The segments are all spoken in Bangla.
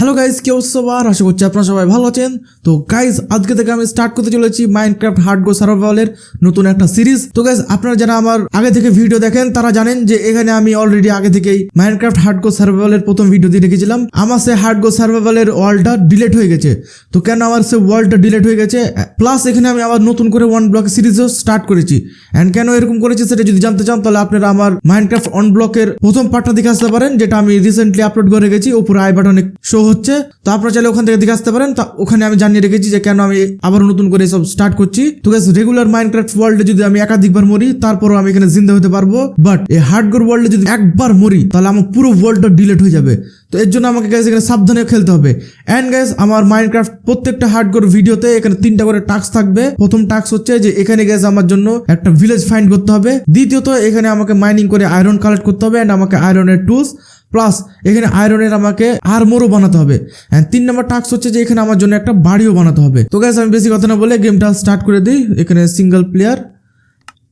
হ্যালো গাইজ কেউ সবার? আশা করছি আপনারা সবাই ভালো আছেন। তো গাইজ আজকে থেকে আমি স্টার্ট করতে চলেছি মাইনক্রাফট হার্ড গো সার্ভাইভালের নতুন একটা সিরিজ তো গাইজ আপনারা যারা আমার আগে থেকে ভিডিও দেখেন, তারা জানেন যে এখানে আমি অলরেডি আগে থেকেই মাইনক্রাফট হার্ড গো সার্ভাইভালের প্রথম ভিডিও দিয়ে রেখেছিলাম। আমার সে হার্ড গো সার্ভাইভালের ওয়ার্ল্ডটা ডিলেট হয়ে গেছে। তো কেন আমার সে ওয়ার্ল্ডটা ডিলেট হয়ে গেছে? প্লাস এখানে আমি আবার নতুন করে ওয়ান ব্লক সিরিজও স্টার্ট করেছি। অ্যান্ড কেন এরকম করেছি সেটা যদি জানতে চান, তাহলে আপনারা আমার মাইনক্রাফট অন ব্লকের প্রথম পার্টটা দেখে আসতে পারেন, যেটা আমি রিসেন্টলি আপলোড করে রেখেছি। উপরে আই বাটনে শো হচ্ছে তো আপনারা চাইলে ওখান থেকে দেখে আসতে পারেন। তা ওখানে আমি জানিয়ে রেখেছি যে কেন আমি আবার নতুন করে সব স্টার্ট করছি। তো গাইস রেগুলার মাইনক্রাফট ওয়ার্ল্ডে যদি আমি একাধিকবার মরি, তারপরও আমি এখানে জিন্দা হতে পারব। বাট এই হার্ডগোর ওয়ার্ল্ডে যদি একবার মরি, তাহলে আমার পুরো ওয়ার্ল্ডটা ডিলেট হয়ে যাবে। তো এর জন্য আমাকে গাইস এখানে সাবধানে খেলতে হবে। অ্যান্ড গাইস আমার মাইনক্রাফট প্রত্যেকটা হার্ডগোর ভিডিওতে এখানে তিনটা করে টাস্ক থাকবে। প্রথম টাস্ক হচ্ছে যে এখানে গেছে আমার জন্য একটা ভিলেজ ফাইন্ড করতে হবে। দ্বিতীয়ত, এখানে আমাকে মাইনিং করে আয়রন কালেক্ট করতে হবে অ্যান্ড আমাকে আয়রনের টুলস প্লাস এখানে আয়রনের আমাকে আর্মোরও বানাতে হবে। অ্যান্ড তিন নম্বর টাস্ক হচ্ছে যে এখানে আমার জন্য একটা বাড়িও বানাতে হবে। তো গ্যাস আমি বেশি কথা না বলে গেমটা স্টার্ট করে দিই। এখানে সিঙ্গেল প্লেয়ার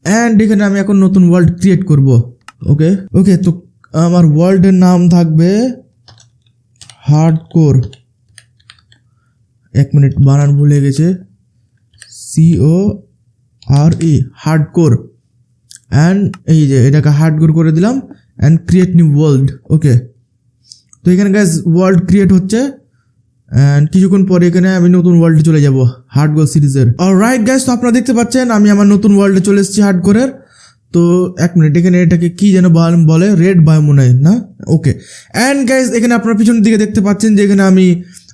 অ্যান্ড এখানে আমি এখন নতুন ওয়ার্ল্ড ক্রিয়েট করব। ওকে ওকে তো আমার ওয়ার্ল্ডের নাম থাকবে হার্ড কোর এক মিনিট বানান ভুলে গেছে। C O R E hard core and এই যে, এটাকে হার্ড কোর করে দিলাম। And create new world okay তো এখানে গ্যাস ওয়ার্ল্ড ক্রিয়েট হচ্ছে অ্যান্ড কিছুক্ষণ পরে এখানে আমি নতুন ওয়ার্ল্ডে চলে যাব হার্ড গোল সিরিজের রাইট গ্যাস তো আপনারা দেখতে পাচ্ছেন, আমি আমার নতুন ওয়ার্ল্ডে চলে এসেছি হার্ড কোরের তো এক মিনিট এখানে এটাকে কি যেন বল- রেড বায়োমোনাই না? ওকে অ্যান্ড গাইজ এখানে আপনারা পিছনের দিকে দেখতে পাচ্ছেন যে এখানে আমি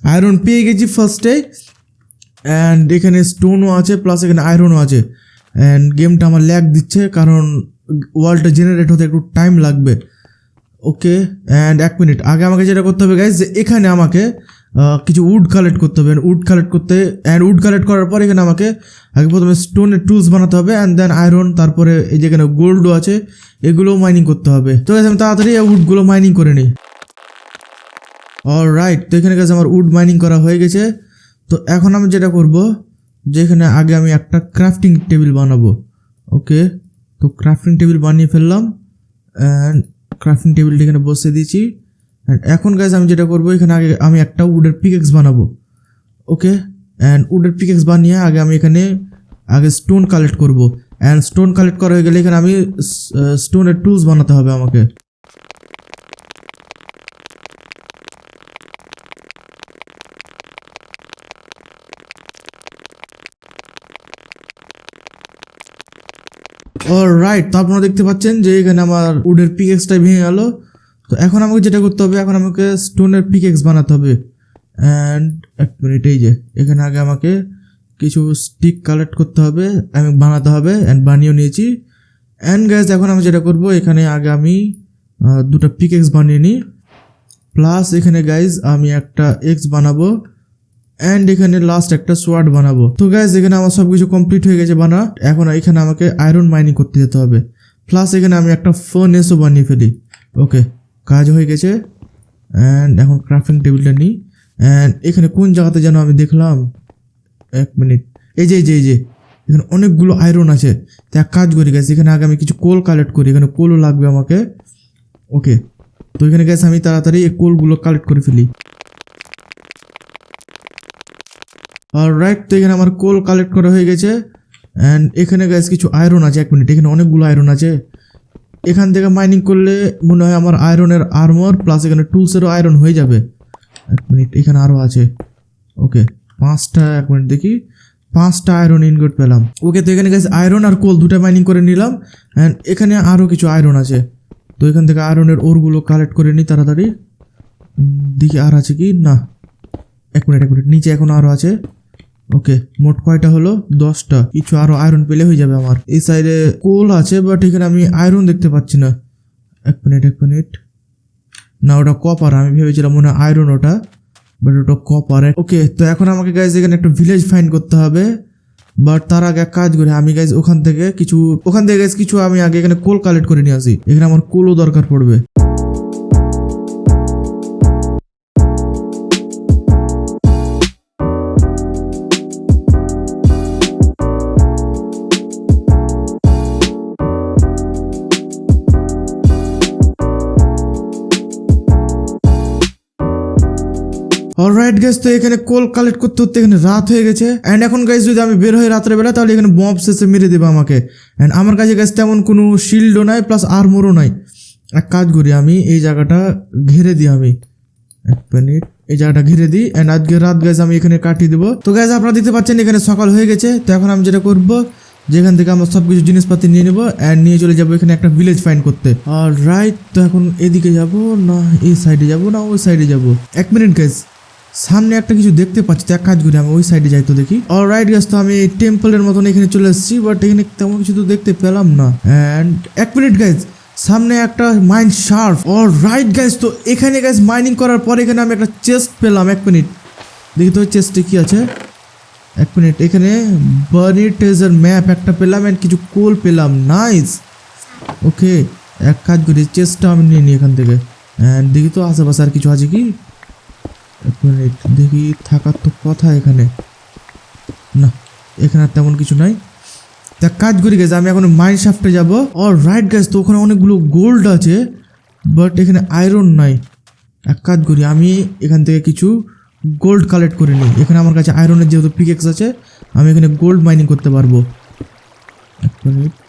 আয়রন পেয়ে গেছি ফার্স্টে অ্যান্ড এখানে স্টোনও আছে প্লাস এখানে আয়রনও আছে। অ্যান্ড গেমটা আমার ল্যাগ দিচ্ছে, কারণ ওয়ার্ল্ডটা জেনারেট হতে একটু টাইম লাগবে। ওকে অ্যান্ড এক মিনিট আগে আমাকে যেটা করতে হবে গাইজ যে এখানে আমাকে কিছু উড কালেক্ট করতে হবে। উড কালেক্ট করতে অ্যান্ড উড কালেক্ট করার পর এখানে আমাকে আগে প্রথমে স্টোনের টুলস বানাতে হবে অ্যান্ড দেন আয়রন তারপরে এই যেখানে গোল্ডও আছে এগুলোও মাইনিং করতে হবে। তো guys, আমি তাড়াতাড়ি উডগুলো মাইনিং করে নিই। অল রাইট তো এখানে গেছে আমার উড মাইনিং করা হয়ে গেছে। তো এখন আমি যেটা করব যে এখানে আগে আমি একটা ক্রাফটিং টেবিল বানাবো। ওকে তো ক্রাফটিং টেবিল বানিয়ে ফেললাম অ্যান্ড ক্রাফটিং টেবিলটা এখানে বসে দিয়েছি। অ্যান্ড এখন গাইজ আমি যেটা করব, এখানে আগে আমি একটা উডের পিকেক্স বানাবো। ওকে অ্যান্ড উডের পিকেক্স বানিয়ে আগে আমি এখানে আগে স্টোন কালেক্ট করব। অ্যান্ড স্টোন কালেক্ট করা হয়ে গেলে এখানে আমি স্টোনের টুলস বানাতে হবে আমাকে। রাইট তো আপনারা দেখতে পাচ্ছেন যে এখানে আমার উডের পিকেক্সটা ভেঙে গেল। তো এখন আমাকে যেটা করতে হবে, এখন আমাকে স্টোনের পিকেক্স বানাতে হবে। অ্যান্ড এক মিনিট এই যে, এখানে আগে আমাকে কিছু স্টিক কালেক্ট করতে হবে, আমি বানাতে হবে অ্যান্ড বানিয়েও নিয়েছি। অ্যান্ড গ্যাস এখন আমি যেটা করব, এখানে আগে আমি দুটো পিকেক্স বানিয়ে নিই। প্লাস এখানে গাইজ আমি একটা এক্স বানাবো। অ্যান্ড এখানে লাস্ট একটা সোয়ার্ড বানাবো। তো গাইজ এখানে আমার সব কিছু কমপ্লিট হয়ে গেছে বানা এখন এখানে আমাকে আয়রন মাইনিং করতে যেতে হবে। প্লাস এখানে আমি একটা ফার্নেসও বানিয়ে ফেলি। ওকে কাজ হয়ে গেছে। অ্যান্ড এখন ক্রাফটিং টেবিলটা নিই। অ্যান্ড এখানে কোন জায়গাতে যেন আমি দেখলাম? এক মিনিট এই যে এই যে এই যে। এখানে অনেকগুলো আয়রন আছে। তো এক কাজ করি গেছে এখানে আগে আমি কিছু কোল কালেক্ট করি। এখানে কোলও লাগবে আমাকে। ওকে তো এখানে গেছে আমি তাড়াতাড়ি এই কোলগুলো কালেক্ট করে ফেলি। আর রাইট তো এখানে আমার কোল কালেক্ট করা হয়ে গেছে। অ্যান্ড এখানে গ্যাস কিছু আয়রন আছে, এক মিনিট এখানে অনেকগুলো আয়রন আছে। এখান থেকে মাইনিং করলে মনে হয় আমার আয়রনের আর্মর প্লাস এখানে টুলসেরও আয়রন হয়ে যাবে। এক মিনিট এখানে আরও আছে। ওকে পাঁচটা, এক মিনিট দেখি। পাঁচটা আয়রন ইনগোট পেলাম। ওকে তো এখানে গেছে আয়রন আর কোল দুটো মাইনিং করে নিলাম। অ্যান্ড এখানে আরও কিছু আয়রন আছে। তো এখান থেকে আয়রনের ওরগুলো কালেক্ট করে নিই তাড়াতাড়ি। দেখি আর আছে কি? না। এক মিনিট এক মিনিট নিচে এখন আরও আছে। ওকে, মোট কয়টা হলো? দশটা। কিছু আরও আয়রন পেলে হয়ে যাবে আমার। এই সাইডে কোল আছে বাট এখানে আমি আয়রন দেখতে পাচ্ছি না। এক মিনিট এক মিনিট না, ওটা কপার আমি ভেবেছিলাম মনে হয় আয়রন ওটা বাট ওটা কপার ওকে, তো এখন আমাকে গাইজ এখানে একটা ভিলেজ ফাইন করতে হবে। বাট তার আগে এক কাজ করে, আমি গাইজ ওখান থেকে কিছু ওখান থেকে গাইজ কিছু আমি আগে এখানে কোল কালেক্ট করে নিয়ে আসি। এখানে আমার কোলও দরকার পড়বে। অলরাইট গাইস তো এখানে কোল কালেক্ট করতে করতে এখানে রাত হয়ে গেছে। এন্ড এখন গাইস যদি আমি বের হই রাত্রে বেলা, তাহলে এখানে বম্ব শেষে মেরে দেবে আমাকে। এন্ড আমার কাছে গাইস তেমন কোনো শিল্ডও নাই প্লাস আর আর্মোরও নাই। এক কাজ করি আমি, এই জায়গাটা ঘিরে দিই আমি। এক মিনিট এই জায়গাটা ঘিরে দিই। অ্যান্ড আজকে রাত গাইজ আমি এখানে কাটিয়ে দেবো। তো গাইজ আপনারা দেখতে পাচ্ছেন, এখানে সকাল হয়ে গেছে। তো এখন আমি যেটা করব, যেখান থেকে আমরা সব কিছু জিনিসপাতি নিয়ে নেব অ্যান্ড নিয়ে চলে যাব এখানে একটা ভিলেজ ফাইন্ড করতে। আর রাইট তো এখন এদিকে যাব না, এই সাইডে যাব না, ওই সাইডে যাব। এক মিনিট গাইজ সামনে একটা কিছু দেখতে পাচ্ছি, তো এক কাজ করি, আমি ওই সাইডে যাই তো দেখি। অল রাইট গাছ তো আমি টেম্পলের মতন এখানে চলে এসেছি বাট এখানে তেমন কিছু তো দেখতে পেলাম না। অ্যান্ড এক মিনিট গাইজ সামনে একটা মাইন্ড শার্প অল রাইট গাইজ তো এখানে গাইজ মাইনিং করার পর এখানে আমি একটা চেস্ট পেলাম, এক মিনিট দেখি তো চেস্টে কি আছে? এক মিনিট এখানে বার্নি ট্রেজার ম্যাপ একটা পেলাম অ্যান্ড কিছু কোল পেলাম। নাইস ওকে এক কাজ করি চেস্টটা আমি নিয়ে নিই এখান থেকে। অ্যান্ড দেখি তো আশেপাশে আর কিছু আছে কি? এক মিনিট দেখি থাকার তো কথা এখানে। না, এখানে আর তেমন কিছু নাই। তা কাজ করি গেছে আমি এখন মাইন শাফটে যাব। অল রাইট গেছে তো ওখানে অনেকগুলো গোল্ড আছে বাট এখানে আয়রন নাই। এক কাজ করি, আমি এখান থেকে কিছু গোল্ড কালেক্ট করে নিই। এখানে আমার কাছে আয়রনের যেহেতু পিকেক্স আছে, আমি এখানে গোল্ড মাইনিং করতে পারব।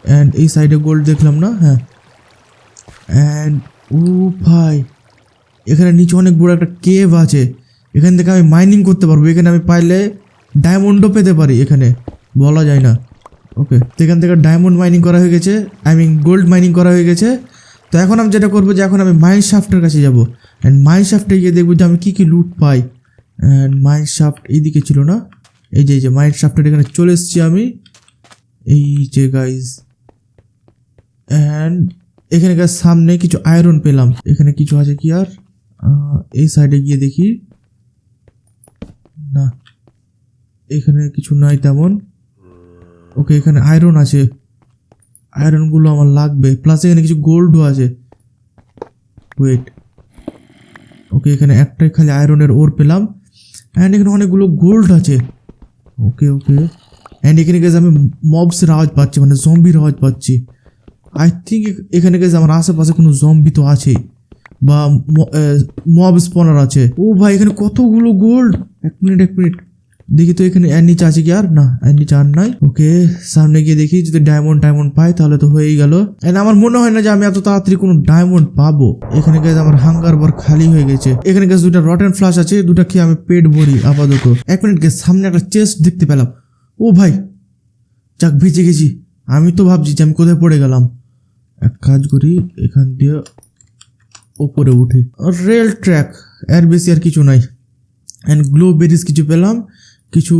অ্যান্ড এই সাইডে গোল্ড দেখলাম না হ্যাঁ। অ্যান্ড ও ভাই এখানে নিচে অনেক বড় একটা কেভ আছে। এখান থেকে আমি মাইনিং করতে পারব। এখানে আমি পাইলে ডায়মন্ডও পেতে পারি এখানে। বলা যায় না। ওকে তো এখান থেকে ডায়মন্ড মাইনিং করা হয়ে গেছে। আই মিন গোল্ড মাইনিং করা হয়ে গেছে। তো এখন আমি যেটা করব যে এখন আমি মাইন শাফটের কাছে যাব। অ্যান্ড মাইন শাফটে গিয়ে দেখব যে আমি কী কী লুট পাই। অ্যান্ড মাইন শাফট এইদিকে ছিল না। এই যে এই যে মাইন শাফটের এখানে চলে এসেছি আমি। এই যে গাইজ অ্যান্ড এখানে গাছ সামনে কিছু আয়রন পেলাম। এখানে কিছু আছে কি আর? এই সাইডে গিয়ে দেখি, না, এখানে কিছু নাই তেমন। ওকে, এখানে আয়রন আছে। আয়রনগুলো আমার লাগবে। প্লাস এখানে কিছু গোল্ডও আছে। ওয়েট ওকে, এখানে একটাই খালি আয়রনের ওর পেলাম। অ্যান্ড এখানে অনেকগুলো গোল্ড আছে। ওকে ওকে। অ্যান্ড এখানে গেছে আমি মবসের আওয়াজ পাচ্ছি মানে জম্বির আওয়াজ পাচ্ছি। আই থিঙ্ক এখানে গেছে আমার আশেপাশে কোনো জম্বি তো আছেই। বা মব স্পনার আছে। ও ভাই, এখানে কতগুলো গোল্ড এক মিনিট এক মিনিট দেখি তো এখানে এর নিচে আছে কি আর? না, এর নিচে আর নাই। ওকে সামনে গিয়ে দেখি যদি ডায়মন্ড ডায়মন্ড পাই, তাহলে তো হয়েই গেল। এন্ড আমার মনে হয় না যে আমি এত তাড়াতাড়ি কোনো ডায়মন্ড পাবো। এখানে গেছে আমার হাঙ্গার বার খালি হয়ে গেছে। এখানে গেছে দুটা রটেন ফ্লাশ আছে দুটা খেয়ে আমি পেট ভরি, আপাতত। এক মিনিট গেছে সামনে একটা চেস্ট দেখতে পেলাম। ও ভাই, যাক ভিজে গেছি। আমি তো ভাবছি যে আমি কোথায় পড়ে গেলাম। এক কাজ করি, এখান দিয়ে ওপরে উঠি। রেল ট্র্যাক এর বেশি আর কিছু নাই। অ্যান্ড গ্লো বেরিজ কিছু পেলাম, কিছু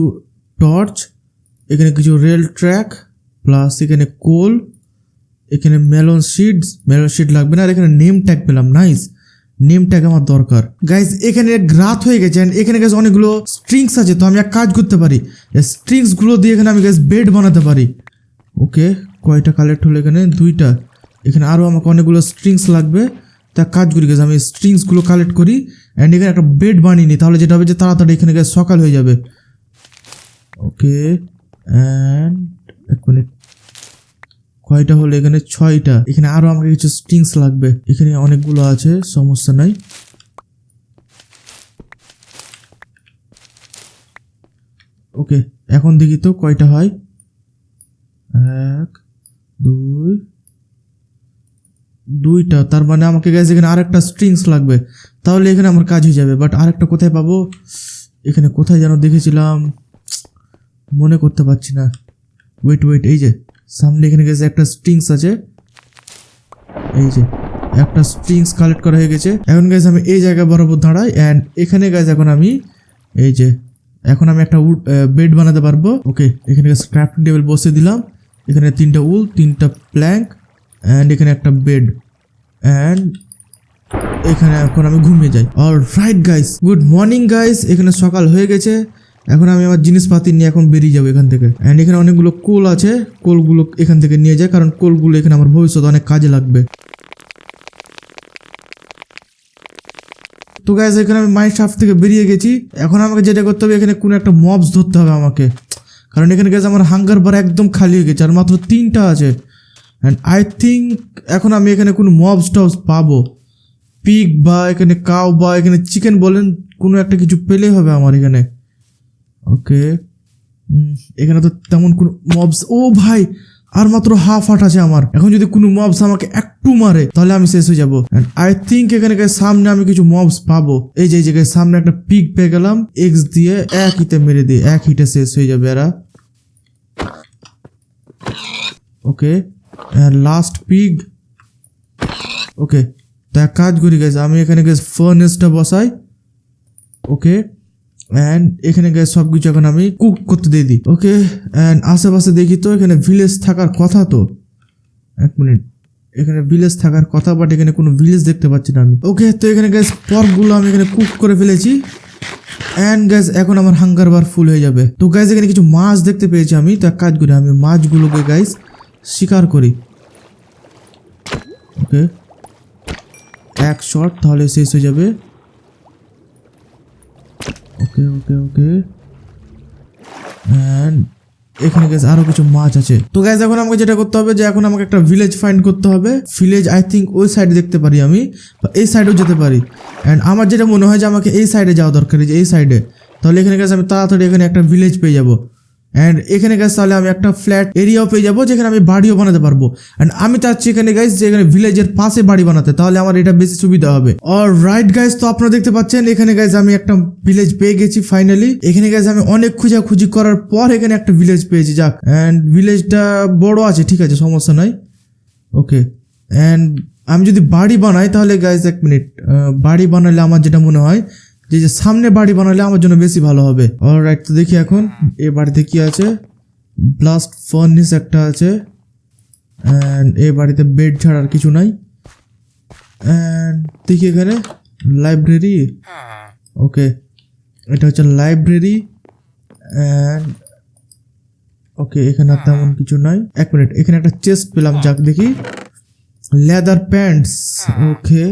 টর্চ এখানে কিছু রেল ট্র্যাক প্লাস এখানে কোল এখানে মেলন সিডস মেলন সিড লাগবে না, আর এখানে নেম ট্যাগ পেলাম নাইস নেম ট্যাগ আমার দরকার। গাইজ এখানে রাত হয়ে গেছে, and এখানে গাছ অনেকগুলো স্ট্রিংস আছে, তো আমি এক কাজ করতে পারি। স্ট্রিংসগুলো দিয়ে এখানে আমি গাছ বেড বানাতে পারি। ওকে কয়টা কালেক্ট হলো এখানে? দুইটা। এখানে আরও আমাকে অনেকগুলো স্ট্রিংস লাগবে। তা কাজ করি গেছে আমি স্ট্রিংসগুলো কালেক্ট করি অ্যান্ড এখানে একটা বেড বানিয়ে নিই, তাহলে যেটা হবে যে তাড়াতাড়ি এখানে গেছে সকাল হয়ে যাবে। ওকে অ্যান্ড এক মিনিট কয়টা হলো এখানে? ছয়টা। এখানে আরও আমাকে কিছু স্ট্রিংস লাগবে। এখানে অনেকগুলো আছে, সমস্যা নাই। ওকে, এখন দেখি তো কয়টা হয়। এক, দুই দুইটা, তার মানে আমাকে গেছে এখানে আরেকটা স্ট্রিংস লাগবে। তাহলে এখানে আমার কাজ হয়ে যাবে বাট আরেকটা কোথায় পাবো? এখানে কোথায় যেন দেখেছিলাম? মনে করতে পারছি না। ওয়েট ওয়েট এই যে, সামনে এখানে গেছে একটা স্ট্রিংস আছে। এই যে, একটা স্ট্রিংস কালেক্ট করা হয়ে গেছে। এখন গেছে আমি এই জায়গায় বরাবর দাঁড়াই অ্যান্ড এখানে গেছে এখন আমি, এই যে, এখন আমি একটা উড বেড বানাতে পারব। ওকে এখানে ক্রাফটিং টেবিল বসে দিলাম। এখানে তিনটা উল তিনটা প্ল্যাঙ্ক অ্যান্ড এখানে একটা বেড অ্যান্ড এখানে এখন আমি ঘুমিয়ে যাই। All right guys good morning guys এখানে সকাল হয়ে গেছে। এখন আমি আমার জিনিসপাতি নিয়ে এখন বেরিয়ে যাব এখান থেকে। অ্যান্ড এখানে অনেকগুলো কোল আছে। কোলগুলো এখান থেকে নিয়ে যায় কারণ কোলগুলো এখানে আমার ভবিষ্যতে অনেক কাজে লাগবে। তো গাইজ এখানে আমি মাইন্ড শাফট থেকে বেরিয়ে গেছি। এখন আমাকে যেটা করতে হবে, এখানে কোনো একটা মবস ধরতে হবে আমাকে। কারণ এখানে গেছে আমার হাঙ্গার বার একদম খালি হয়ে গেছে, আর মাত্র তিনটা আছে। অ্যান্ড আই থিঙ্ক এখন আমি এখানে কোনো মবস টবস পাবো। পিক বা এখানে কাউ বা এখানে চিকেন বলেন, কোনো একটা কিছু পেলেই হবে আমার এখানে। ওকে এখানে তো তেমন কোনো মবস ও ভাই, আর মাত্র হাফ হাট আছে আমার। এখন যদি কোনো মবস আমাকে একটু মারে, তাহলে আমি শেষ হয়ে যাব। আই থিঙ্ক এখানে সামনে আমি কিছু মবস পাবো। এই যে জায়গায় সামনে একটা পিক পেয়ে গেলাম এক্স দিয়ে এক হিটে মেরে দিয়ে, এক হিটে শেষ হয়ে যাবে এরা। ওকে লাস্ট পিগ ওকে তো এক কাজ করি গেছে আমি এখানে গেছে ফার্নেসটা বসাই। ওকে অ্যান্ড এখানে গেছে সব কিছু এখন আমি কুক করতে দিয়ে দিই। ওকে অ্যান্ড আশেপাশে দেখি তো এখানে ভিলেজ থাকার কথা তো। এক মিনিট এখানে ভিলেজ থাকার কথা বাট এখানে কোনো ভিলেজ দেখতে পাচ্ছি না আমি। ওকে তো এখানে গ্যাস পর্কগুলো আমি এখানে কুক করে ফেলেছি। অ্যান্ড গ্যাস এখন আমার হাঙ্গার বার ফুল হয়ে যাবে। তো গ্যাস এখানে কিছু মাছ দেখতে পেয়েছি আমি। তো এক কাজ করি, আমি মাছগুলোকে গাইস শিকার করি। ওকে? এক শট, তাহলে শেষ হয়ে যাবে। ওকে ওকে ওকে। অ্যান্ড এখানে গ্যাস আরও কিছু মাছ আছে। তো গ্যাস এখন আমাকে যেটা করতে হবে যে, এখন আমাকে একটা ভিলেজ ফাইন্ড করতে হবে। ভিলেজ আই থিঙ্ক ওই সাইডে দেখতে পারি আমি, বা এই সাইডেও যেতে পারি। অ্যান্ড আমার যেটা মনে হয় যে, আমাকে এই সাইডে যাওয়া দরকার, এই সাইডে তাহলে এখানে গ্যাস আমি তাড়াতাড়ি এখানে একটা ভিলেজ পেয়ে যাব। অ্যান্ড এখানে গ্যাস তাহলে আমি একটা ফ্ল্যাট এরিয়াও পেয়ে যাব যেখানে আমি বাড়িও বানাতে পারব। অ্যান্ড আমি চাচ্ছি এখানে গাইস যে এখানে ভিলেজের পাশে বাড়ি বানাতে, তাহলে আমার এটা বেশি সুবিধা হবে। আর রাইট গাইস তো আপনারা দেখতে পাচ্ছেন, এখানে গাইস আমি একটা ভিলেজ পেয়ে গেছি ফাইনালি এখানে গাইস আমি অনেক খুঁজাখুঁজি করার পর এখানে একটা ভিলেজ পেয়েছি, যাক। অ্যান্ড ভিলেজটা বড় আছে, ঠিক আছে, সমস্যা নাই। ওকে অ্যান্ড আমি যদি বাড়ি বানাই, তাহলে গাইজ এক মিনিট বাড়ি বানালে আমার যেটা মনে হয় যে যে সামনে বাড়ি বানালে আমার জন্য বেশি ভালো হবে। রাইট তো দেখি এখন, এ বাড়িতে কি আছে? ব্লাস্ট ফার্নিস একটা আছে। অ্যান্ড এ বাড়িতে বেড ছাড়া আর কিছু নাই। অ্যান্ড দেখি এখানে লাইব্রেরি ওকে এটা হচ্ছে লাইব্রেরি অ্যান্ড ওকে এখানে আর তেমন কিছু নাই। এক মিনিট এখানে একটা চেস্ট পেলাম, যাক দেখি। লেদার প্যান্টস ওকে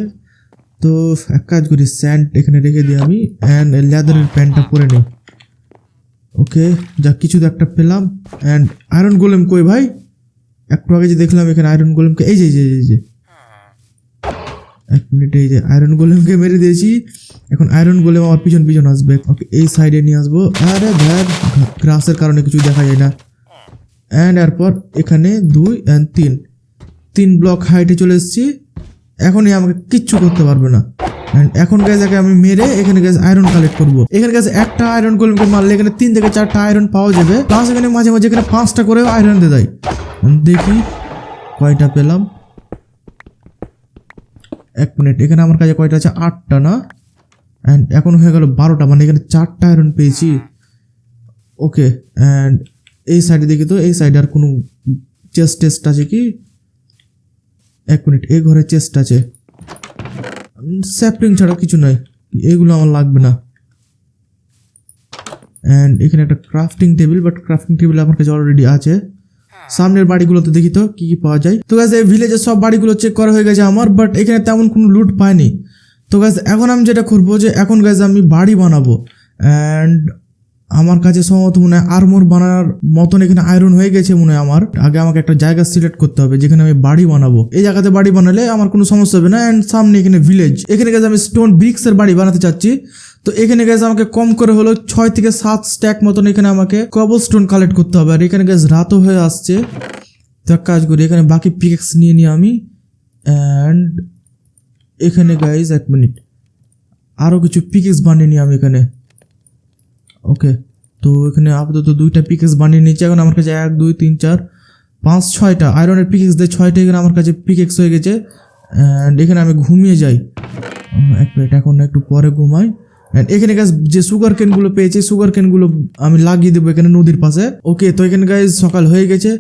তো এক কাজ করি স্যান্ড এখানে রেখে দিই আমি অ্যান্ড লেদারের প্যান্টটা পরে নিই। ওকে যা কিছু তো একটা পেলাম অ্যান্ড আয়রন গোলেম কই ভাই? একটু আগে যে দেখলাম এখানে আয়রন গোলেমকে এই যে এই যে এই যে এক মিনিট, এই যে আয়রন গোলেমকে মেরে দিয়েছি। এখন আয়রন গোলেম আমার পিছন পিছন আসবে। ওকে, এই সাইডে নিয়ে আসব। আরে ধ্যার গ্রাসের কারণে কিছু দেখা যায় না। অ্যান্ড এরপর এখানে দুই অ্যান্ড তিন। তিন ব্লক হাইটে চলে এসেছি। এখনই আমাকে কিচ্ছু করতে পারবে না। এখন গ্যাস একে আমি মেরে এখানে গ্যাস আয়রন কালেক্ট করব। এখানে গ্যাস একটা আয়রন গোলেমকে মারলে এখানে তিন থেকে চারটা আয়রন পাওয়া যাবে। প্লাস এখানে মাঝে মাঝে এখানে পাঁচটা করেও আয়রন দিয়ে দেয়। দেখি কয়টা পেলাম। এক মিনিট এখানে আমার কাছে কয়টা আছে? আটটা না? অ্যান্ড এখন হয়ে গেল বারোটা মানে এখানে চারটা আয়রন পেয়েছি। ওকে অ্যান্ড এই সাইডে দেখি তো, এই সাইডে আর কোনো চেস্ট টেস্ট আছে কি? এক মিনিট এ ঘরে চেস্ট আছে। স্যাপলিং ছাড়া কিছু নাই এগুলো আমার লাগবে না। অ্যান্ড এখানে একটা crafting table but crafting table আমার কাছে অলরেডি আছে। সামনের বাড়িগুলোতে দেখি তো কি কি পাওয়া যায়। তো গাছ এই ভিলেজের সব বাড়িগুলো চেক করা হয়ে গেছে আমার বাট এখানে তেমন কোনো লুট পাইনি। তো গাছ এখন আমি যেটা করব যে এখন গাছ আমি বাড়ি বানাবো। অ্যান্ড আমার কাছে সম্ভবত মনে হয় আর্মোর বানানোর মতন এখানে আয়রন হয়ে গেছে মনে হয় আমার। আগে আমাকে একটা জায়গা সিলেক্ট করতে হবে, যেখানে আমি বাড়ি বানাবো। এই জায়গাতে বাড়ি বানালে আমার কোনো সমস্যা হবে না অ্যান্ড সামনে এখানে ভিলেজ এখানে গেছে আমি স্টোন ব্রিক্সের বাড়ি বানাতে চাচ্ছি। তো এখানে গেছে আমাকে কম করে হলো ছয় থেকে সাত স্ট্যাক মতন এখানে আমাকে কবল স্টোন কালেক্ট করতে হবে। আর এখানে গেছে রাতও হয়ে আসছে। তো এক কাজ করি, এখানে বাকি পিকেক্স নিয়ে নিই আমি। অ্যান্ড এখানে গাইজ এক মিনিট আরও কিছু পিকেক্স বানিয়ে নিই আমি এখানে। ওকে তো এখানে আপাতত দুইটা পিকেক্স বানিয়ে নিচ্ছি এখন আমার কাছে এক, দুই, তিন, চার, পাঁচ, ছয়টা আয়রনের পিকেক্স দিয়ে ছয়টা এখানে আমার কাছে পিকেক্স হয়ে গেছে। অ্যান্ড এখানে আমি ঘুমিয়ে যাই। এক মিনিট এখন একটু পরে ঘুমাই। অ্যান্ড এখানে গাছ যে সুগার কেনগুলো পেয়েছি সুগার কেনগুলো আমি লাগিয়ে দেবো এখানে নদীর পাশে। ওকে তো এখানে গাইজ সকাল হয়ে গেছে।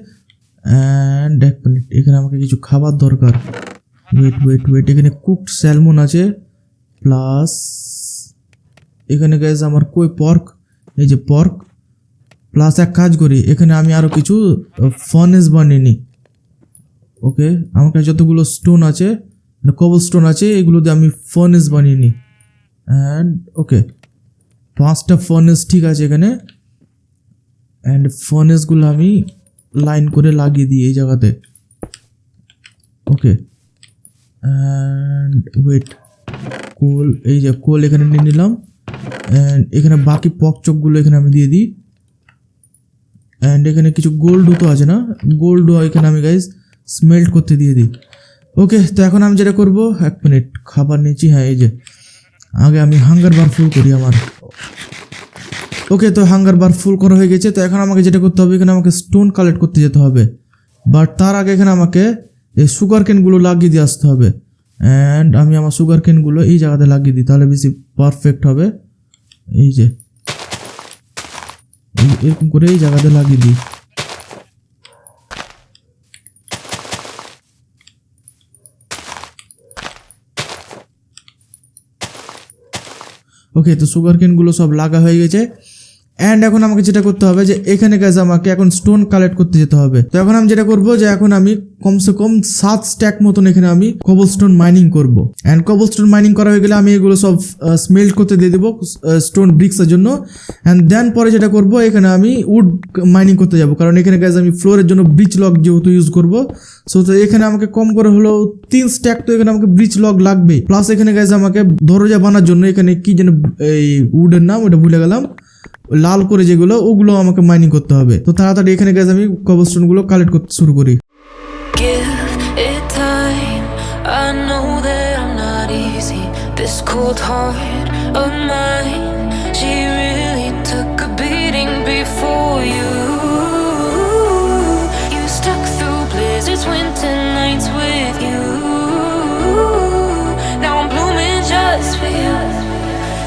অ্যান্ড এক মিনিট এখানে আমাকে কিছু খাবার দরকার। ওয়েট ওয়েট ওয়েট এখানে কুকড স্যালমন আছে। প্লাস এখানে গাইজ আমার কই পর্ক এই যে পর্ক প্লাস এক কাজ করি, এখানে আমি আরও কিছু ফার্নেস বানিয়ে নিই। ওকে আমার কাছে যতগুলো স্টোন আছে কবল স্টোন আছে, এগুলো দিয়ে আমি ফার্নেস বানিয়ে নিই। অ্যান্ড ওকে পাঁচটা ফার্নেস ঠিক আছে এখানে। অ্যান্ড ফার্নেসগুলো আমি লাইন করে লাগিয়ে দিই এই জায়গাতে। ওকে অ্যান্ড ওয়েট কোল এই যে কোল এখানে নিয়ে নিলাম। অ্যান্ড এখানে বাকি পক চকগুলো এখানে আমি দিয়ে দিই। অ্যান্ড এখানে কিছু গোল্ডও তো আছে না? গোল্ডও এখানে আমি গাইজ স্মেল্ট করতে দিয়ে দিই। ওকে তো এখন আমি যেটা করব, এক মিনিট খাবার নিয়েছি হ্যাঁ এই যে। আগে আমি হাঙ্গার বার ফুল করি আমার। ওকে তো হাঙ্গার বার ফুল করা হয়ে গেছে, তো এখন আমাকে যেটা করতে হবে, এখানে আমাকে স্টোন কালেক্ট করতে যেতে হবে। বাট তার আগে এখানে আমাকে এই সুগার কেনগুলো লাগিয়ে দিয়ে আসতে হবে। অ্যান্ড আমি আমার সুগার কেনগুলো এই জায়গাতে লাগিয়ে দিই, তাহলে বেশি পারফেক্ট হবে। এই যে এরকম করে এই জায়গাতে লাগিয়ে দিই। ওকে তো সুগার কেনগুলো সব লাগা হয়ে গেছে। অ্যান্ড এখন আমাকে যেটা করতে হবে যে এখানে কাজ আমাকে এখন স্টোন কালেক্ট করতে যেতে হবে। তো এখন আমি যেটা করব যে এখন আমি কমসে কম সাত স্ট্যাক মতন এখানে আমি কবল স্টোন মাইনিং করব। অ্যান্ড কবল স্টোন মাইনিং করা হয়ে গেলে আমি এগুলো সব স্মেল্ট করতে দিয়ে দেবো স্টোন ব্রিক্সের জন্য। অ্যান্ড দেন পরে যেটা করব, এখানে আমি উড মাইনিং করতে যাব। কারণ এখানে কাজ আমি ফ্লোরের জন্য ব্রিজ লক যেহেতু ইউজ করব। সো তো এখানে আমাকে কম করে হলেও তিন স্ট্যাক তো এখানে আমাকে ব্রিজ লক লাগবে প্লাস এখানে গাইজ আমাকে দরজা বানার জন্য এখানে কি যেন এই উডের নাম, ওটা ভুলে গেলাম। লাল করে যেগুলো, ওগুলো আমাকে মাইনিং করতে হবে। তো তাড়াতাড়ি এখানে গেছে আমি কবস্টোনগুলো কালেক্ট করতে শুরু করি।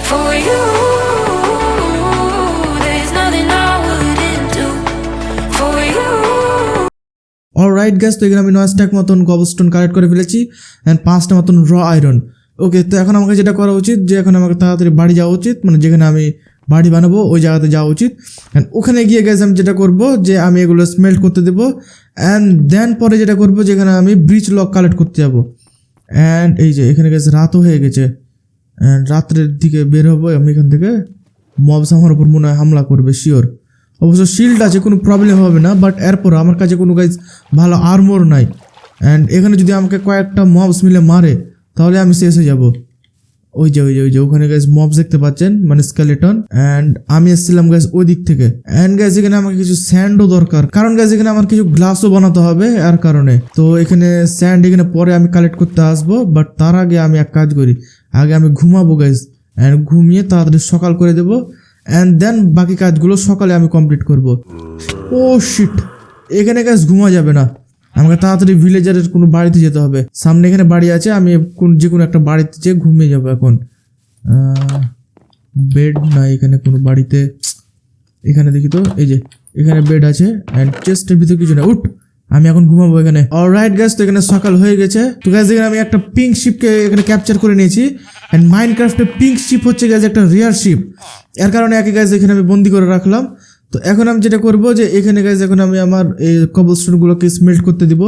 For you. অলরাইট গ্যাস তো এখানে আমি নয় স্ট্যাক মতন কবস্টোন কালেক্ট করে ফেলেছি অ্যান্ড পাঁচটা মতন র আয়রন ওকে তো এখন আমাকে যেটা করা উচিত, যে এখন আমাকে তাড়াতাড়ি বাড়ি যাওয়া উচিত মানে যেখানে আমি বাড়ি বানাবো, ওই জায়গাতে যাওয়া উচিত। অ্যান্ড ওখানে গিয়ে গেছে আমি যেটা করব, যে আমি এগুলো স্মেল্ট করতে দেবো অ্যান্ড দেন পরে যেটা করব, যেখানে আমি ব্রিজ লক কালেক্ট করতে যাব। অ্যান্ড এই যে, এখানে গেছে রাতও হয়ে গেছে। অ্যান্ড রাত্রের দিকে বের হব, আমি এখান থেকে। মবস আমার উপর মনে হয় হামলা করবে শিওর অবশ্য শিল্ড আছে, কোনো প্রবলেম হবে না বাট এরপর আমার কাছে কোনো গাইজ ভালো আর্মোর নাই। অ্যান্ড এখানে যদি আমাকে কয়েকটা মবস মিলে মারে, তাহলে আমি শেষ হয়ে যাব। ওই যে ওই যে ওই যে, ওখানে গাইজ মবস দেখতে পাচ্ছেন মানে স্কেলেটন অ্যান্ড আমি এসেছিলাম গাইজ ওই দিক থেকে। অ্যান্ড গাইজ এখানে আমাকে কিছু স্যান্ডও দরকার। কারণ গাইজ এখানে আমার কিছু গ্লাসও বানাতে হবে, এর কারণে। তো এখানে স্যান্ড এখানে পরে আমি কালেক্ট করতে আসব বাট তার আগে আমি এক কাজ করি। আগে আমি ঘুমাবো গাইজ অ্যান্ড ঘুমিয়ে তাড়াতাড়ি সকাল করে দেবো। অ্যান্ড দেন বাকি কাজগুলো সকালে আমি কমপ্লিট করব। ও শিট এখানে গাছ ঘুমা যাবে না। আমাকে তাড়াতাড়ি ভিলেজারের কোনো বাড়িতে যেতে হবে। সামনে এখানে বাড়ি আছে, আমি কোন যে কোনো একটা বাড়িতে যেয়ে ঘুমিয়ে যাব এখন। বেড নাই এখানে কোনো বাড়িতে। এখানে দেখি তো, এই যে, এখানে বেড আছে অ্যান্ড চেস্টের ভিতরে কিছু না উঠ! আমি এখন ঘুমাবো এখানে। অলরাইট গ্যাস তো এখানে সকাল হয়ে গেছে। তো গ্যাস এখানে আমি একটা পিঙ্ক শিপকে এখানে ক্যাপচার করে নিয়েছি। অ্যান্ড মাইনক্রাফটে পিঙ্ক শিপ হচ্ছে গ্যাস একটা রিয়ার শিপ এর কারণে একই গ্যাস এখানে আমি বন্দি করে রাখলাম। তো এখন আমি যেটা করব যে, এখানে গাইজ এখন আমি আমার এই কবলস্টোনগুলোকে স্মেল্ট করতে দিব।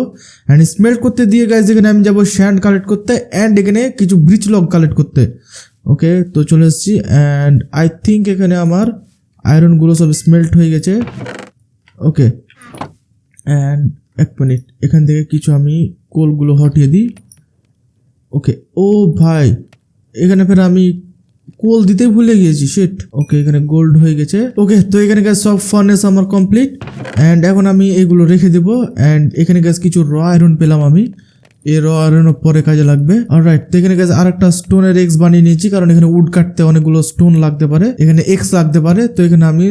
অ্যান্ড স্মেল্ট করতে দিয়ে গাইজ এখানে আমি যাব শ্যান্ড কালেক্ট করতে অ্যান্ড এখানে কিছু ব্রিজ লক কালেক্ট করতে। ওকে তো চলে এসেছি। অ্যান্ড আই থিঙ্ক এখানে আমার আয়রনগুলো সব স্মেল্ট হয়ে গেছে। ওকে অ্যান্ড এক মিনিট, এখান থেকে কিছু আমি কোলগুলো হটিয়ে দিই। ওকে, ও ভাই, এখানে ফের আমি কোল দিতে ভুলে গিয়েছি শিট ওকে, এখানে গোল্ড হয়ে গেছে। ওকে, তো এখানে গ্যাস সব ফার্নেস আমার কমপ্লিট অ্যান্ড এখন আমি এগুলো রেখে দেবো। অ্যান্ড এখানে গ্যাস কিছু র আয়রন পেলাম আমি। এই র আয়রন পরে কাজে লাগবে। আর অলরাইট তো এখানে গ্যাস আর একটা স্টোনের এক্স বানিয়ে নিয়েছি, কারণ এখানে উড কাটতে অনেকগুলো স্টোন লাগতে পারে। এখানে এক্স লাগতে পারে। তো এখানে আমি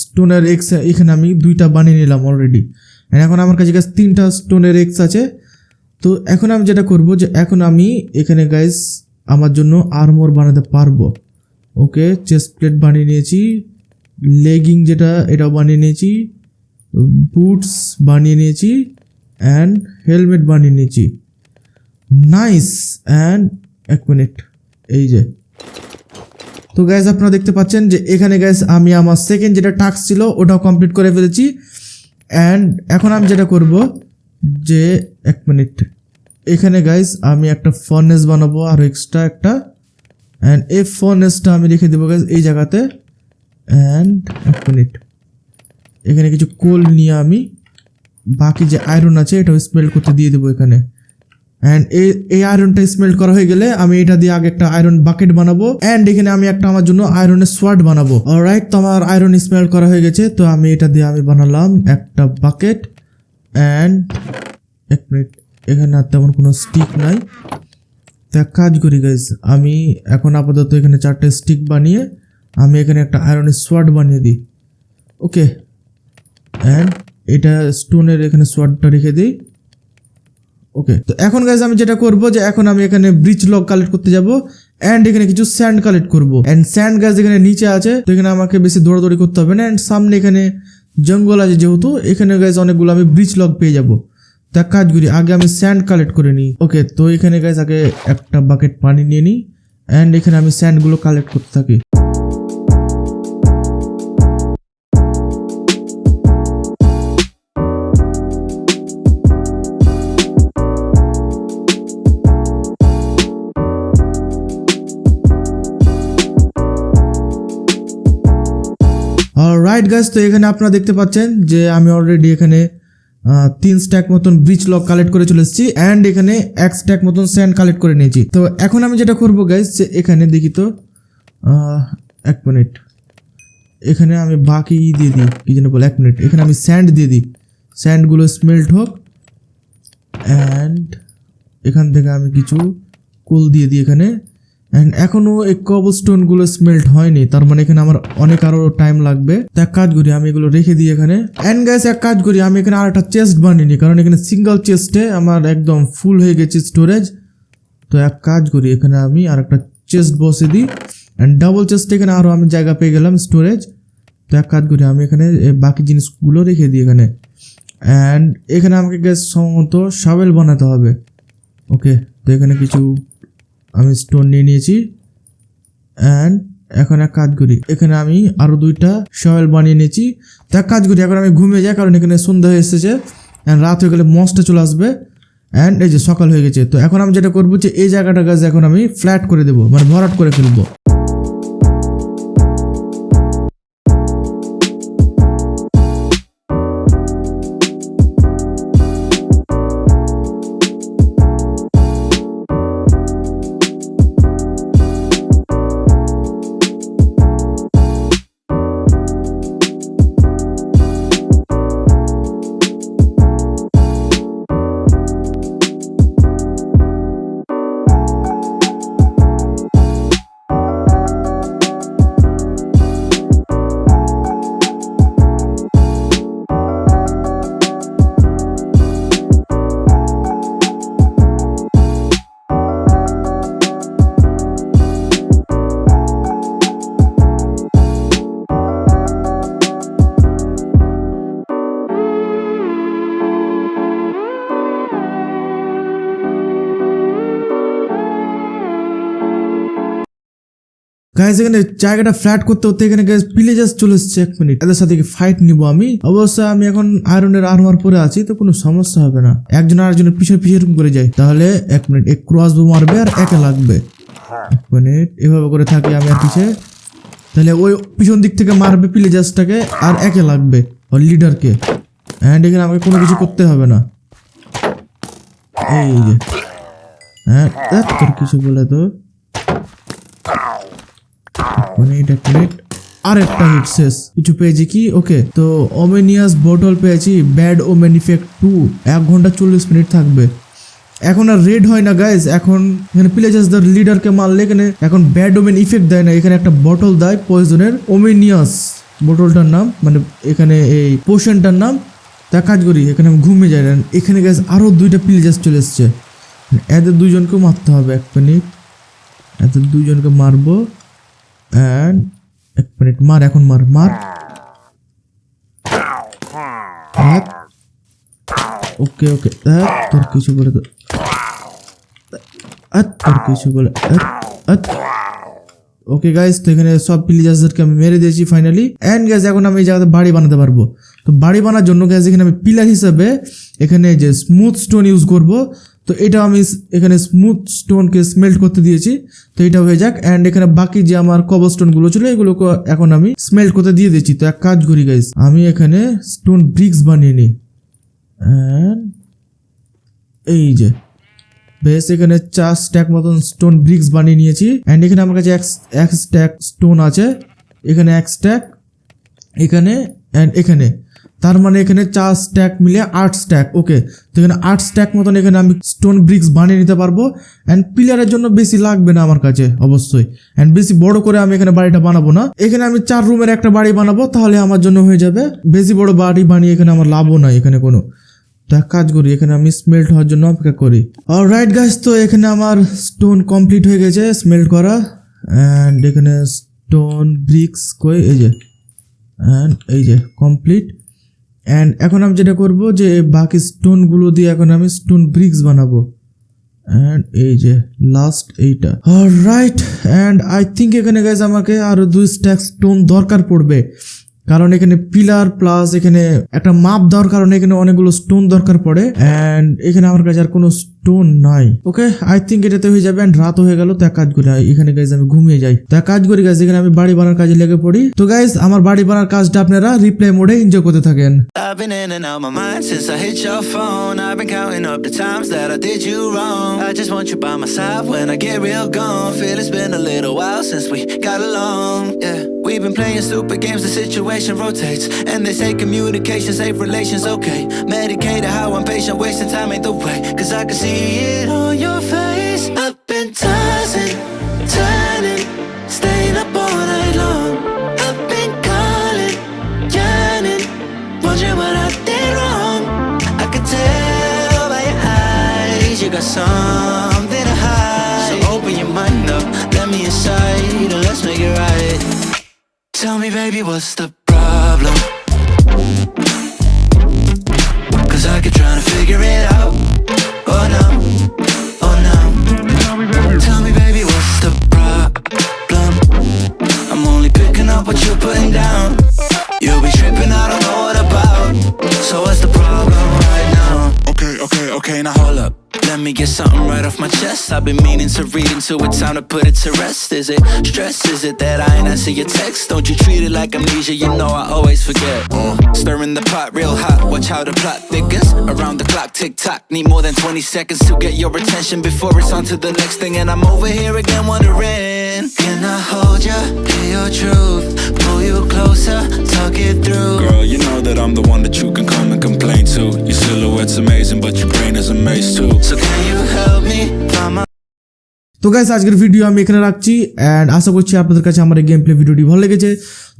স্টোনের এক্স এখানে আমি দুইটা বানিয়ে নিলাম অলরেডি এখন আমার কাছে গ্যাস তিনটা স্টোনের এক্স আছে। তো এখন আমি যেটা করব যে এখন আমি এখানে গাইস আমার জন্য আর্মোর বানাতে পারব। ওকে চেস্ট প্লেট বানিয়ে নিয়েছি লেগিং যেটা, এটাও বানিয়ে নিয়েছি বুটস বানিয়ে নিয়েছি অ্যান্ড হেলমেট বানিয়ে নিয়েছি। নাইস অ্যান্ড এক মিনিট এই যে। তো গ্যাস আপনারা দেখতে পাচ্ছেন যে এখানে গ্যাস আমি আমার সেকেন্ড যেটা টাস্ক ছিল, ওটাও কমপ্লিট করে ফেলেছি। অ্যান্ড এখন আমি যেটা করব যে, এক মিনিট। এখানে গাইস আমি একটা ফর্নেস বানাবো আরও এক্সট্রা একটা। অ্যান্ড এই ফর্নেসটা আমি রেখে দেবো গাইস এই জায়গাতে। অ্যান্ড এক মিনিট। এখানে কিছু কোল নিয়ে আমি বাকি যে আয়রন আছে এটা স্মেল করতে দিয়ে দেবো এখানে। অ্যান্ড এই আয়রনটা স্মেল্ট করা হয়ে গেলে আমি এটা দিয়ে আগে একটা আয়রন বাকেট বানাবো। অ্যান্ড এখানে আমি একটা আমার জন্য আয়রনের সোয়ার্ড বানাবো। রাইট তো আমার আয়রন স্মেল্ট করা হয়ে গেছে, তো আমি এটা দিয়ে আমি বানালাম একটা বাকেট অ্যান্ড এক মিনিট এখানে আর তেমন কোনো স্টিক নাই। তো এক কাজ করি গাইজ আমি এখন আপাতত এখানে চারটে স্টিক বানিয়ে আমি এখানে একটা আয়রনের সোয়ার্ড বানিয়ে দিই। ওকে অ্যান্ড এটা স্টোনের এখানে সোয়ার্ডটা রেখে দিই। ওকে তো এখন গাইজ আমি যেটা করব যে এখন আমি এখানে ব্রিজ লক কালেক্ট করতে যাব অ্যান্ড এখানে কিছু স্যান্ড কালেক্ট করব। অ্যান্ড স্যান্ড গাছ এখানে নিচে আছে, তো এখানে আমাকে বেশি দৌড়াদৌড়ি করতে হবে না। অ্যান্ড সামনে এখানে জঙ্গল আছে যেহেতু, এখানে গাইজ অনেকগুলো আমি ব্রিজ লক পেয়ে যাব। তো কাজ করি, আগে আমি স্যান্ড কালেক্ট করে নিই। ওকে তো এখানে গাইজ আগে একটা বাকেট পানি নিয়ে নিই। অ্যান্ড এখানে আমি স্যান্ডগুলো কালেক্ট করতে থাকি। রাইট গাছ তো এখানে আপনারা দেখতে পাচ্ছেন যে আমি অলরেডি এখানে তিন স্ট্যাক মতন ব্রিজ লক কালেক্ট করে চলে এসেছি অ্যান্ড এখানে এক স্ট্যাক মতন স্যান্ড কালেক্ট করে নিয়েছি। তো এখন আমি যেটা করব গাইজ যে এখানে দেখি তো এক মিনিট এখানে আমি বাকি ই দিয়ে দিই, কি যেন বলে, এক মিনিট এখানে আমি স্যান্ড দিয়ে দিই। স্যান্ডগুলো স্মেল্ট হোক অ্যান্ড এখান থেকে আমি কিছু কোল দিয়ে দিই এখানে। অ্যান্ড এখনও এই কবল স্টোনগুলো স্মেল্ট হয়নি। তার মানে এখানে আমার অনেক আরও টাইম লাগবে। তো এক কাজ করি, আমি এগুলো রেখে দিই এখানে। অ্যান্ড গ্যাস এক কাজ করি, আমি এখানে আর একটা চেস্ট বানিয়ে কারণ এখানে সিঙ্গেল চেস্টে আমার একদম ফুল হয়ে গেছে স্টোরেজ তো এক কাজ করি, এখানে আমি আর একটা চেস্ট বসে দিই অ্যান্ড ডাবল চেস্ট এখানে আরও আমি জায়গা পেয়ে গেলাম স্টোরেজ তো এক কাজ করি, আমি এখানে বাকি জিনিসগুলো রেখে দিই এখানে। অ্যান্ড এখানে আমাকে গ্যাস সম্ভবত শাবেল বানাতে হবে। ওকে তো এখানে কিছু আমি স্টোন নিয়ে নিয়েছি অ্যান্ড এখন এক কাজ করি। এখানে আমি আরও দুইটা শয়েল বানিয়ে নিয়েছি। তো কাজ করি, এখন আমি ঘুমিয়ে যাই, কারণ এখানে সন্ধ্যা হয়ে এসেছে অ্যান্ড রাত হয়ে গেলে মস্টে চলে আসবে অ্যান্ড এই যে সকাল হয়ে গেছে। তো এখন আমি যেটা করব যে, এই জায়গাটা গাছ এখন আমি ফ্ল্যাট করে দেবো মানে ভরাট করে ফেলব। গাইজ এখানে জায়গাটা ফ্ল্যাট করতে করতে এখানে গাইজ ভিলেজার্স চলে এসছে এক মিনিট এদের সাথে ফাইট নিব আমি? অবশ্য আমি এখন আয়রনের আর্মার পরে আছি, তো কোনো সমস্যা হবে না। একজন আরেকজনের পিছনে এরকম করে যায়। তাহলে এক মিনিট এক ক্রস বো মারবে আর একে লাগবে। এক মিনিট এভাবে করে থাকি আমি আর পিছে। তাহলে ওই পিছন দিক থেকে মারবে প্লেজার্সটাকে আর একে লাগবে, ওর লিডারকে অ্যান্ড এখানে আমাকে কোনো কিছু করতে হবে না। এই যে। হ্যাঁ তোর কিছু বলে তো। মিনিট এক মিনিট আর একটা হিট শেষ। কিছু পেয়েছি কি? ওকে তো ওমেনিয়াস বোটল পেয়েছি ব্যাড ওমেন ইফেক্ট টু এক ঘণ্টা চল্লিশ মিনিট থাকবে। এখন আর রেড হয় না গাইজ এখন এখানে প্লেজার্সদের লিডারকে মারলে এখানে এখন ব্যাড ওমেন ইফেক্ট দেয় না। এখানে একটা বটল দেয় পয়জনের ওমেনিয়াস বোটলটার নাম মানে এখানে এই পোশনটার নাম তা কাজ করি, এখানে আমি ঘুমিয়ে যাই। And এখানে গাইজ আরও দুইটা প্লেজার্স চলে এসছে। এদের দুজনকেও মারতে হবে, এক মিনিট এদের দুজনকে মারবো। অ্যান্ড এক মিনিট, মার এখন, মার মার। ওকে ওকে। তোর কিছু বলে তো তোর কিছু বলে। ওকে গাইস তো এখানে সব প্লেজার্সদেরকে আমি মেরে দিয়েছি ফাইনালি অ্যান্ড গ্যাস এখন আমি এই জায়গাতে বাড়ি বানাতে পারব। তো বাড়ি বানার জন্য গ্যাস এখানে আমি পিলার হিসাবে এখানে যে স্মুথ স্টোন ইউজ করব তো এটা আমি এখানে স্মুথ স্টোনকে স্মেল্ট করতে দিয়েছি। তো এটা হয়ে যাক। অ্যান্ড এখানে বাকি যে আমার কবল স্টোনগুলো ছিল, এগুলোকে এখন আমি স্মেল্ট করতে দিয়ে দিয়েছি। তো এক কাজ করি গাইস আমি এখানে স্টোন ব্রিক্স বানিয়ে নিই। অ্যান্ড এই যে, বেশ, এখানে চার স্ট্যাক মতন স্টোন ব্রিক্স বানিয়ে নিয়েছি। অ্যান্ড এখানে আমার কাছে এক স্ট্যাক স্টোন আছে। এখানে এক স্ট্যাক এখানে অ্যান্ড এখানে। তার মানে এখানে চার স্ট্যাক মিলে আট স্ট্যাক ওকে তো এখানে আট স্ট্যাক মতন এখানে আমি স্টোন ব্রিক্স বানিয়ে নিতে পারব। অ্যান্ড পিলারের জন্য বেশি লাগবে না আমার কাছে, অবশ্যই। অ্যান্ড বেশি বড় করে আমি এখানে বাড়িটা বানাবো না। এখানে আমি চার রুমের একটা বাড়ি বানাবো, তাহলে আমার জন্য হয়ে যাবে। বেশি বড় বাড়ি বানিয়ে এখানে আমার লাভও নাই এখানে কোনো। তো এক কাজ করি, এখানে আমি স্মেল্ট হওয়ার জন্য অপেক্ষা করি। আর রাইট গাছ তো এখানে আমার স্টোন কমপ্লিট হয়ে গেছে স্মেল্ট করা। অ্যান্ড এখানে স্টোন ব্রিক্স কই? এই যে। অ্যান্ড এই যে কমপ্লিট অ্যান্ড এখন আমি যেটা করব যে বাকি স্টোনগুলো দিয়ে এখন আমি স্টোন ব্রিক্স বানাবো। অ্যান্ড এই যে লাস্ট এইটা। রাইট অ্যান্ড আই থিঙ্ক এখানে গাইজ আমাকে আরও দুই স্ট্যাক স্টোন দরকার পড়বে। কারণ এখানে পিলার প্লাস এখানে একটা মাপ দেওয়ার কারণে এখানে অনেকগুলো স্টোন দরকার পড়ে। অ্যান্ড এখানে আমার কাছে আর কোনো স্টোন নাই ওকে আই থিঙ্ক এটাতে হয়ে যাবে অ্যান্ড রাত হয়ে গেল তো এক কাজ করি এখানে গাইজ আমি ঘুমিয়ে যাই তো এক কাজ করি গাইজ এখানে আমি বাড়ি বানার কাজে লেগে পড়ি তো গাইজ আমার বাড়ি বানার কাজটা আপনারা রিপ্লাই মোডে এনজয় করতে থাকেন I hit your phone. I've been counting up the times that I did you wrong. I just want you by my side when I get real gone. Feel it's been a little while since we got along. Yeah, we've been playing stupid games. The situation rotates, and they say communication save relations. Okay, medicated how I'm patient, wasting time ain't the way. Cause I can see it on your face. I've been tossing, turning, staying up all night long. I've been calling, yearning, wondering what I did wrong. I could tell by your eyes you got something Tell me, baby, what's the problem? Cause I keep trying to figure it out. Oh no, oh no. Tell me, baby, what's the problem? I'm only picking up what you're putting down. You'll be tripping, I don't know what about. So what's the problem right now? Okay, okay, okay, now. Let me get something right off my chest. I've been meaning to read until it, time to put it to rest. Is it stress? Is it that I ain't answer your text? Don't you treat it like amnesia? You know I always forget. Uh, stirring the pot real hot, watch how the plot thickens. Around the clock, tick tock. Need more than 20 seconds to get your attention before it's on to the next thing. And I'm over here again wondering Can I hold ya? Hear your truth, pull you closer, talk it through. Girl, you know that I'm the one that you can come and complain to. Your silhouette's amazing, but your brain is a maze too. So তো গাইস আজকের ভিডিও আমি এখানে রাখছি অ্যান্ড আশা করছি আপনাদের কাছে আমার এই গেম প্লে ভিডিওটি ভালো লেগেছে।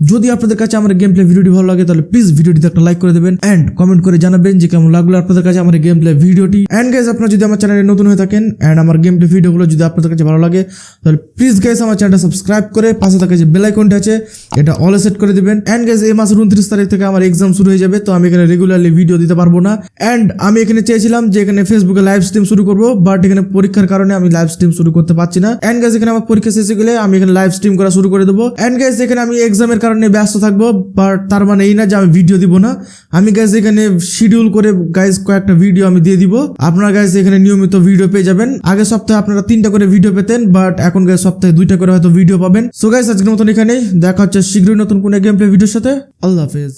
যদি আপনাদের কাছে আমার গেম প্লে ভিডিওটি ভালো লাগে, তাহলে প্লিজ ভিডিওটিতে একটা লাইক করে দেবেন অ্যান্ড কমেন্ট করে জানাবেন যে কেমন লাগল আপনাদের কাছে আমার গেম প্লে ভিডিওটি। অ্যান্ড গাইজ আপনারা যদি আমার চ্যানেলে নতুন হয়ে থাকেন অ্যান্ড আমার গেম প্লে ভিডিওগুলো যদি আপনাদের কাছে ভালো লাগে, তাহলে প্লিজ গাইজ আমার চ্যানেলটা সাবস্ক্রাইব করে পাশে থাকা যে বেল আছে, এটা অল সেট করে দিবেন। অ্যান্ড গাইজ এই মাসের উনত্রিশ তারিখ থেকে আমার এক্সাম শুরু হয়ে যাবে, তো আমি এখানে রেগুলারলি ভিডিও দিতে পারব না। অ্যান্ড আমি এখানে চেয়েছিলাম যে এখানে ফেসবুকে লাইভ স্ট্রিম শুরু করব বাট এখানে পরীক্ষার কারণে আমি লাইভ স্ট্রিম শুরু করতে পারছি না। অ্যান্ড গাইজ এখানে আমার পরীক্ষা শেষে গেলে আমি এখানে লাইভ স্ট্রিম করা শুরু করে দেবো। অ্যান্ড গাইজ এখানে আমি এক্সামের কারণে ব্যস্ত থাকব বাট তার মানে এই না যে আমি ভিডিও দিব না। আমি গাইজ এখানে শিডিউল করে গাইজ কয়েকটা ভিডিও আমি দিয়ে দিব। আপনারা গাইজ এখানে নিয়মিত ভিডিও পেয়ে যাবেন। আগে সপ্তাহে আপনারা তিনটা করে ভিডিও পেতেন বাট এখন গাইজ সপ্তাহে দুইটা করে হয়তো ভিডিও পাবেন। সো গাইজ আজকের মতন এখানে দেখা হচ্ছে শীঘ্রই নতুন কোনো গেম প্লে ভিডিওর সাথে। আল্লাহ হাফেজ।